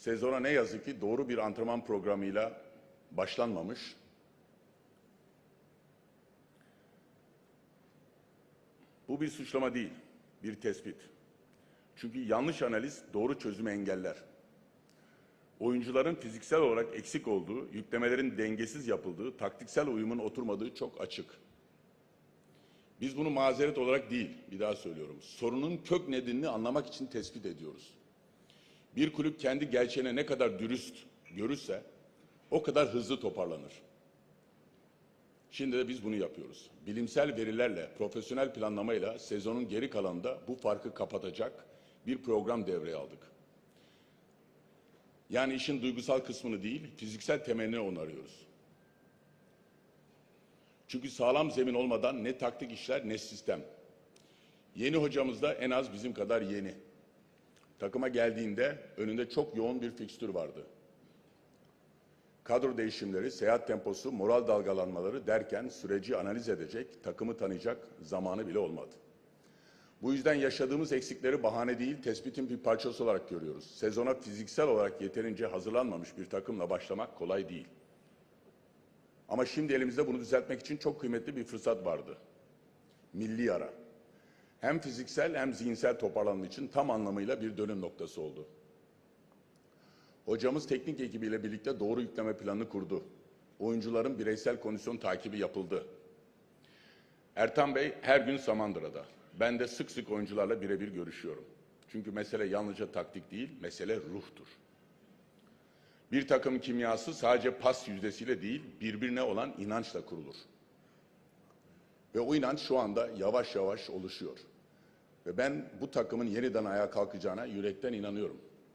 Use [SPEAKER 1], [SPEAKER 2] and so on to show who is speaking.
[SPEAKER 1] Sezona ne yazık ki doğru bir antrenman programıyla başlanmamış. Bu bir suçlama değil, bir tespit. Çünkü yanlış analiz doğru çözümü engeller. Oyuncuların fiziksel olarak eksik olduğu, yüklemelerin dengesiz yapıldığı, taktiksel uyumun oturmadığı çok açık. Biz bunu mazeret olarak değil, bir daha söylüyorum. Sorunun kök nedenini anlamak için tespit ediyoruz. Bir kulüp kendi gerçeğine ne kadar dürüst görürse o kadar hızlı toparlanır. Şimdi de biz bunu yapıyoruz. Bilimsel verilerle, profesyonel planlamayla sezonun geri kalanında bu farkı kapatacak bir program devreye aldık. Yani işin duygusal kısmını değil, fiziksel temelini onarıyoruz. Çünkü sağlam zemin olmadan ne taktik işler ne sistem. Yeni hocamız da en az bizim kadar yeni. Takıma geldiğinde önünde çok yoğun bir fikstür vardı. Kadro değişimleri, seyahat temposu, moral dalgalanmaları derken süreci analiz edecek, takımı tanıyacak zamanı bile olmadı. Bu yüzden yaşadığımız eksikleri bahane değil, tespitin bir parçası olarak görüyoruz. Sezona fiziksel olarak yeterince hazırlanmamış bir takımla başlamak kolay değil. Ama şimdi elimizde bunu düzeltmek için çok kıymetli bir fırsat vardı. Milli ara. Hem fiziksel hem zihinsel toparlanma için tam anlamıyla bir dönüm noktası oldu. Hocamız teknik ekibiyle birlikte doğru yükleme planını kurdu. Oyuncuların bireysel kondisyon takibi yapıldı. Ertan Bey her gün Samandıra'da. Ben de sık sık oyuncularla birebir görüşüyorum. Çünkü mesele yalnızca taktik değil, mesele ruhtur. Bir takım kimyası sadece pas yüzdesiyle değil, birbirine olan inançla kurulur. Ve o inanç şu anda yavaş yavaş oluşuyor. Ve ben bu takımın yeniden ayağa kalkacağına yürekten inanıyorum.